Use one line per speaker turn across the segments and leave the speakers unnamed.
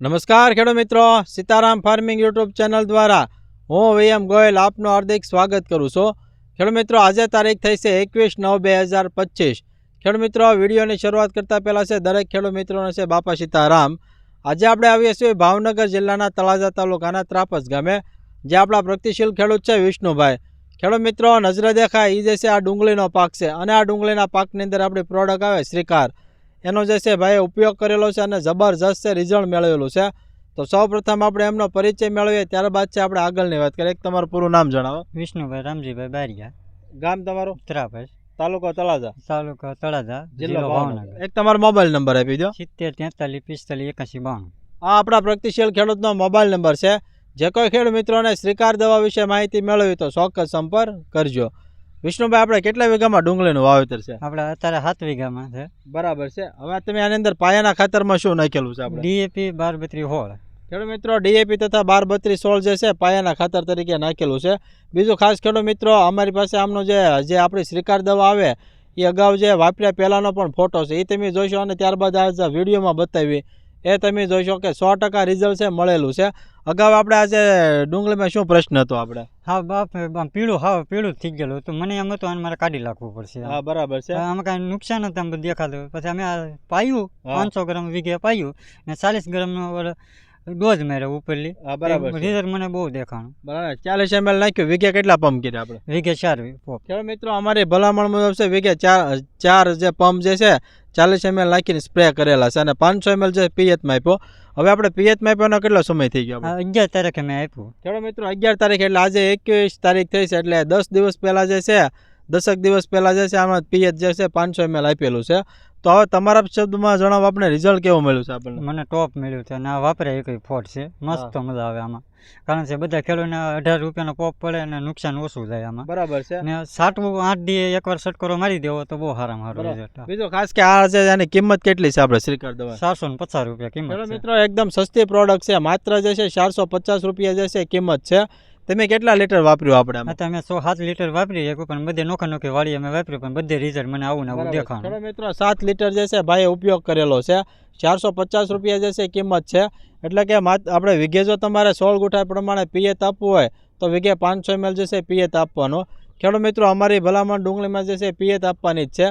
નમસ્કાર ખેડૂત મિત્રો, સીતારામ ફાર્મિંગ યુટ્યુબ ચેનલ દ્વારા હું વીએમ ગોયલ આપનું હાર્દિક સ્વાગત કરું છું. ખેડૂત મિત્રો, આજે તારીખ થઈ છે એકવીસ નવ બે હજાર પચીસ. ખેડૂત મિત્રો, વિડીયોની શરૂઆત કરતાં પહેલાં છે, દરેક ખેડૂત મિત્રોને છે, બાપા સીતારામ. આજે આપણે આવીએ છીએ ભાવનગર જિલ્લાના તળાજા તાલુકાના ત્રાપસ ગામે જે આપણા પ્રગતિશીલ ખેડૂત છે વિષ્ણુભાઈ. ખેડૂત મિત્રો, નજરે દેખાય એ જે છે, આ ડુંગળીનો પાક છે. અને આ ડુંગળીના પાકની અંદર આપણી પ્રોડક્ટ આવે, શ્રીકાર. એનો જે છે ભાઈ ઉપયોગ કરેલો છે અને જબરજસ્ત છે રિઝલ્ટ મેળવેલું છે. તો સૌપ્રથમ આપણે એમનો પરિચય મેળવીએ ત્યારબાદ છે આપણે આગળની વાત કરીએ. એક તમારું પૂરું નામ જણાવો.
વિષ્ણુભાઈ રામજીભાઈ બારિયા.
ગામ તમારું?
ઉત્તરાભાઈ.
તાલુકો તળાજા?
તાલુકો તળાજા
જિલ્લો ભાવનગર. એક તમારો મોબાઈલ નંબર આપી દો.
સિત્તેર તેતાલીસ પિસ્તાલીસ એકાસી બાણું.
આ આપણા પ્રગતિશીલ ખેડૂતનો મોબાઈલ નંબર છે. જે કોઈ ખેડૂત મિત્રોને શ્રીકાર દવા વિશે માહિતી મેળવી તો ચોક્કસ સંપર્ક કરજો. વિષ્ણુભાઈ આપણે કેટલા વીઘામાં ડુંગળીનું વાવેતર છે?
આપણે અત્યારે સાત વીઘામાં છે.
બરાબર છે. હવે તમે આની અંદર પાયાના ખાતરમાં શું નાખેલું છે આપણે?
ડીએપી બાર બત્રી હોળ
ખેડૂત મિત્રો ડીએપી તથા બાર બત્રી સોળ જે છે પાયાના ખાતર તરીકે નાખેલું છે. બીજું ખાસ ખેડૂત મિત્રો અમારી પાસે આમનો જે જે આપણી શ્રીકાર દવા આવે એ અગાઉ જે વાપર્યા પહેલાંનો પણ ફોટો છે. એ તમે જોઈશો અને ત્યારબાદ આ વિડીયોમાં બતાવી એ તમે જોઈશો કે સો ટકા રિઝલ્ટ છે મળેલું છે. અગાઉ આપણે આજે ડુંગળીમાં શું પ્રશ્ન હતો આપણે?
હા બાપ પીળું હા પીળું થઈ ગયેલું તો મને એમ હતું મારે કાઢી નાખવું પડશે.
હા બરાબર છે.
આમાં કાંઈ નુકસાન હતું દેખાતું. પછી અમે પાયું પાંચસો ગ્રામ વીઘે પાયું ને ચાલીસ ગ્રામનો ડોઝ માર્યો ઉપરલી.
હા બરાબર છે.
રિઝલ્ટ મને બહુ દેખાણું.
બરાબર. ચાલીસ એમએલ નાખ્યું. વીઘે કેટલા પંપ કર્યા આપણે?
વીઘે ચાર પોપ
ચાલો મિત્રો અમારી ભલામણ મુજબ છે વીઘે ચાર ચાર જે પંપ જે છે ચાલીસ એમએલ નાખીને સ્પ્રે કરેલા છે અને પાંચસો એમએલ જે પિયત માપ્યો હવે આપણે પિયત માપ્યોનો કેટલો સમય થઈ ગયો આપણે?
અગિયાર તારીખે મેં આપ્યું.
ચાલો મિત્રો અગિયાર તારીખ એટલે આજે એકવીસ તારીખ થઈ છે એટલે દસ દિવસ પહેલાં જે છે દસક દિવસ પહેલાં જે છે આમાં પીએચ જે છે પાંચસો એમએલ આપેલું છે. તો હવે તમારા શબ્દમાં જણાવો આપણે રિઝલ્ટ કેવું મળ્યું છે આપણને?
મને ટોપ મળ્યું છે અને આ વાપરે એ કઈ ફોટ છે. મસ્ત મજા આવે આમાં. કારણ કે બધા ખેડૂતને અઢાર રૂપિયાનો પોપ પડે અને નુકસાન ઓછું થાય આમાં.
બરાબર છે.
ને સાટવું આઠ દી એકવાર છટકરો મારી દેવો તો બહુ સારામાં સારું
બરાબર.
રિઝલ્ટ
બીજો ખાસ કે આ છે એની કિંમત કેટલી છે આપણે શ્રીકાર દવા?
ચારસો ને પચાસ રૂપિયા કિંમત
મિત્રો એકદમ સસ્તી પ્રોડક્ટ છે. માત્ર જે છે ચારસો પચાસ રૂપિયા જે છે કિંમત છે. તમે કેટલા લીટર વાપર્યું આપણે આમાં?
અત્યારે મેં સો સાત લીટર વાપરી શકું પણ બધે નોખા નોખી વાળી અમે વાપર્યું પણ બધે રિઝલ્ટ મને આવું આવું
બરાબર. મિત્રો સાત લીટર જે છે ભાઈએ ઉપયોગ કરેલો છે. ચારસો પચાસ રૂપિયા જે છે કિંમત છે. એટલે કે આપણે વિઘે જો તમારે સોળ ગુઠા પ્રમાણે પિયત આપવું હોય તો વિઘે પાંચસો એમએલ જે છે પિયત આપવાનો ખેડૂત મિત્રો અમારી ભલામણ ડુંગળીમાં જે છે પિયત આપવાની જ છે.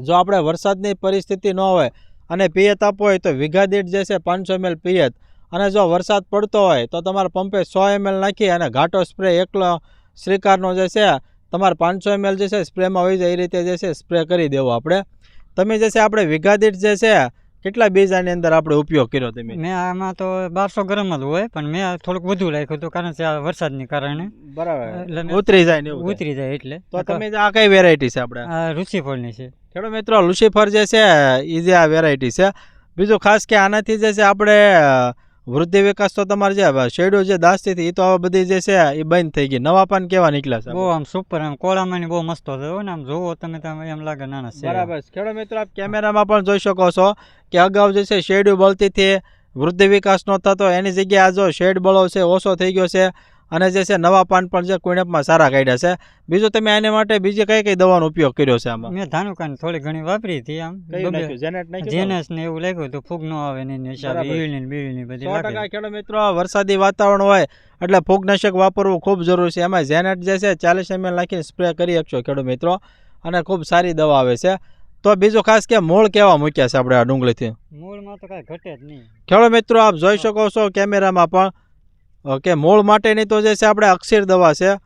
જો આપણે વરસાદની પરિસ્થિતિ ન હોય અને પિયત આપવો હોય તો વિઘા દીઠ જે છે પાંચસો એમએલ પિયત અને જો વરસાદ પડતો હોય તો તમારે પંપે સો એમએલ નાખી અને ઘાટો સ્પ્રે એકલો શ્રીકારનો જે છે તમારે પાંચસો એમએલ જે છે સ્પ્રેમાં હોય જાય એ રીતે જે છે સ્પ્રે કરી દેવો આપણે. તમે જે છે આપણે વીઘા દીઠ જે છે કેટલા બીજ આની અંદર આપણે ઉપયોગ કર્યો તમે?
મેં આમાં તો બારસો ગ્રામ જ હોય પણ મેં થોડુંક વધુ રાખ્યું હતું કારણ કે આ વરસાદની કારણે.
બરાબર. ઉતરી જાય ને
ઉતરી જાય એટલે.
તો તમે આ કઈ વેરાયટી છે આપણે?
આ રુચિફળની છે.
ખેડૂત મિત્રો લુસીફર જે છે એ જે આ વેરાયટી છે. બીજું ખાસ કે આનાથી જે છે આપણે વૃદ્ધિ વિકાસ તો તમારે જે શેડ્યુલ જે દાસતી હતી એ તો આ બધી જે છે એ બંધ થઈ ગઈ. નવા પાન કેવા નીકળ્યા છે?
બહુ આમ સુપર આમ કોળામાં બહુ મસ્ત થયો ને. આમ જોવો તમે તમે એમ લાગે નાના છે.
બરાબર ખેડો મિત્રો આપ કેમેરામાં પણ જોઈ શકો છો કે અગાઉ જે છે શેડ્યુ બળતી થી વૃદ્ધિ વિકાસ નો થતો એની જગ્યાએ આ જો શેડ બળો છે ઓછો થઈ ગયો છે. અને જે છે નવા પાન પણ જે કુણેપમાં સારા કાઢ્યા છે. બીજું તમે એને માટે બીજી કઈ કઈ દવાનો ઉપયોગ કર્યો છે આમાં?
મેં ધાનુકાની થોડી ઘણી વાપરી હતી આમ?
જેનેટ?
જેનસ ને એવું લાગ્યું હતું ફૂગ ન આવે ને એની હિસાબે. ઈળની બીળની બધી
ખેડૂત મિત્રો વરસાદી વાતાવરણ હોય એટલે ફૂગનાશક વાપરવું ખૂબ જરૂરી છે. એમાં ઝેનેટ જે છે ચાલીસ એમએલ નાખીને સ્પ્રે કરી શકશો ખેડૂત મિત્રો. અને ખૂબ સારી દવા આવે છે. તો બીજું ખાસ કે મૂળ કેવા મૂક્યા છે આપણે આ ડુંગળીથી?
મૂળમાં તો કાંઈ ઘટે જ નહીં.
ખેડૂત મિત્રો આપ જોઈ શકો છો કેમેરામાં પણ ઓકે, મૂળ માટેની તો જે છે આપણે અક્ષીર દવા છે.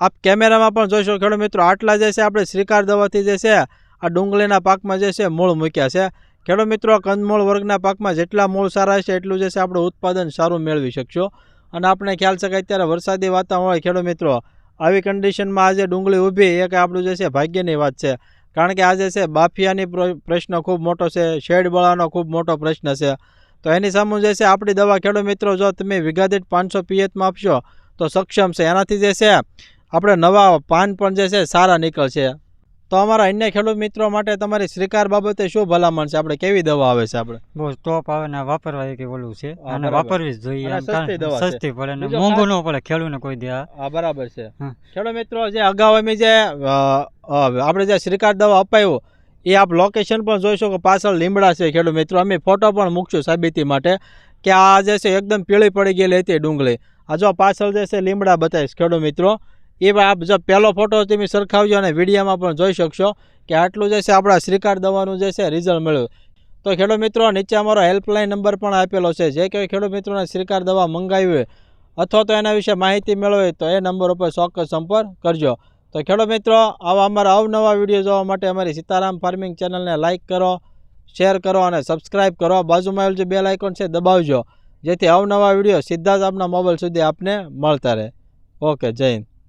આપ કેમેરામાં પણ જોઈશો ખેડૂત મિત્રો, આટલા જે છે આપણે શ્રીકાર દવાથી જે છે, આ ડુંગળીના પાકમાં જે છે મૂળ મૂક્યા છે. ખેડૂત મિત્રો કંદમૂળ વર્ગના પાકમાં જેટલા મૂળ સારા છે, એટલું જે છે આપણે ઉત્પાદન સારું મેળવી શકશો. અને આપણે ખ્યાલ છે કે અત્યારે વરસાદી વાતાવરણ હોય ખેડૂત મિત્રો, આવી કન્ડિશનમાં આજે ડુંગળી ઊભી એ કે આપણું જે છે ભાગ્યની વાત છે. કારણ કે આજે છે બાફિયાની પ્ર- પ્રશ્ન ખૂબ મોટો છે, શેડ બળાનો ખૂબ મોટો પ્રશ્ન છે. તો એની સામે જે છે આપણી દવા ખેડૂત મિત્રો જો તમે વીઘા દીઠ પાંચસો પીએચમાં આપશો તો સક્ષમ છે. એનાથી જે છે આપણે નવા પાન પણ જે છે સારા નીકળશે. તો અમારા અન્ય ખેડૂત મિત્રો માટે તમારી શ્રીકાર બાબતે શું ભલામણ છે? આપણે કેવી દવા આવે છે આપણે?
બહુ ટોપ આવે ને વાપરવા એક ઓલું છે. અને વાપરવી જ જોઈએ
સસ્તી
પડે ને મોંઘું ન પડે ખેડૂતને કોઈ દે આ.
બરાબર છે. ખેડૂત મિત્રો જે અગાઉ અમે જે આપણે જે શ્રીકાર દવા અપાયું એ આપ લોકેશન પણ જોઈ શકો. પાછળ લીમડા છે ખેડૂત મિત્રો. અમે ફોટો પણ મૂકશું સાબિતી માટે કે આ જે છે એકદમ પીળી પડી ગયેલી હતી ડુંગળી. આ જો પાછળ જે છે લીમડા બતાવીશ ખેડૂત મિત્રો. એ આપ જો પહેલો ફોટો તમે સરખાવજો અને વિડીયોમાં પણ જોઈ શકશો કે આટલું જે છે આપણા શ્રીકાર દવાનું જે છે રિઝલ્ટ મળ્યું. તો ખેડૂત મિત્રો, નીચે અમારો હેલ્પલાઇન નંબર પણ આપેલો છે. જે કોઈ ખેડૂત મિત્રોને શ્રીકાર દવા મંગાવી હોય અથવા તો એના વિશે માહિતી મેળવે તો એ નંબર ઉપર ચોક્કસ સંપર્ક કરજો. તો ખેડૂત મિત્રો, આવા અમારા અવનવા વીડિયો જોવા માટે અમારી સીતારામ ફાર્મિંગ ચેનલને લાઇક કરો શેર કરો અને સબસ્ક્રાઇબ કરો. બાજુમાં આવેલું જે બેલ આઇકોન છે દબાવજો. જેથી અવનવા વીડિયો સીધા જ આપના મોબાઈલ સુધી આપને મળતા રહે. ઓકે જય હિન્દ.